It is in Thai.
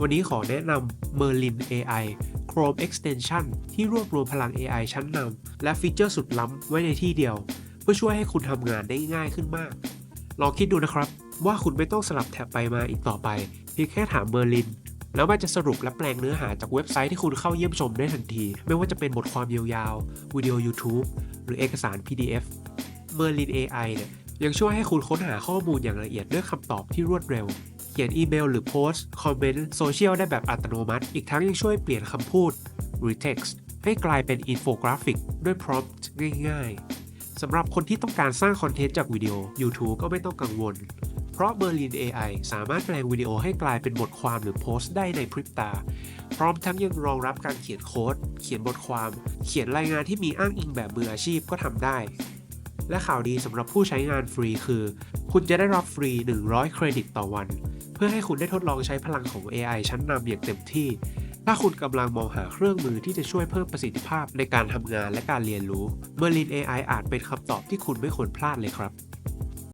วันนี้ขอแนะนำ Merlin AI Chrome Extension ที่รวบรวมพลัง AI ชั้นนำและฟีเจอร์สุดล้ำไว้ในที่เดียว เพื่อช่วยให้คุณทำงานได้ง่ายขึ้นมาก ลองคิดดูนะครับ ว่าคุณไม่ต้องสลับแท็บไปมาอีกต่อไป เพียงแค่ถาม Merlin แล้วมันจะสรุปและแปลงเนื้อหาจากเว็บไซต์ที่คุณเข้าเยี่ยมชมได้ทันที ไม่ว่าจะเป็นบทความยาวๆ วิดีโอ YouTube หรือเอกสาร PDF Merlin AI เนี่ยยังช่วยให้คุณค้นหาข้อมูลอย่างละเอียดด้วยคำตอบที่รวดเร็ว ขียนอีเมลหรือโพสต์ คอมเมนต์ โซเชียลได้แบบอัตโนมัติ อีกทั้งยังช่วยเปลี่ยนคำพูด หรือ text ให้กลายเป็นอินโฟกราฟิกด้วย prompt ง่ายๆ สำหรับคนที่ต้องการสร้างคอนเทนต์จากวิดีโอ YouTube ก็ไม่ต้องกังวล เพราะ Merlin AI สามารถแปลงวิดีโอให้กลายเป็นบทความหรือโพสต์ได้ในพริบตา พร้อมทั้งยังรองรับการเขียนโค้ด เขียนบทความ เขียนรายงานที่มีอ้างอิงแบบมืออาชีพก็ทำได้ และข่าวดีสำหรับผู้ใช้งานฟรีคือ คุณจะได้รับฟรี 100 เครดิตต่อวัน เพื่อให้คุณได้ทดลองใช้พลังของ AI ชั้นนำอย่างเต็มที่ ถ้าคุณกำลังมองหาเครื่องมือที่จะช่วยเพิ่มประสิทธิภาพในการทำงานและการเรียนรู้ Merlin AI อาจเป็นคำตอบที่คุณไม่ควรพลาดเลยครับ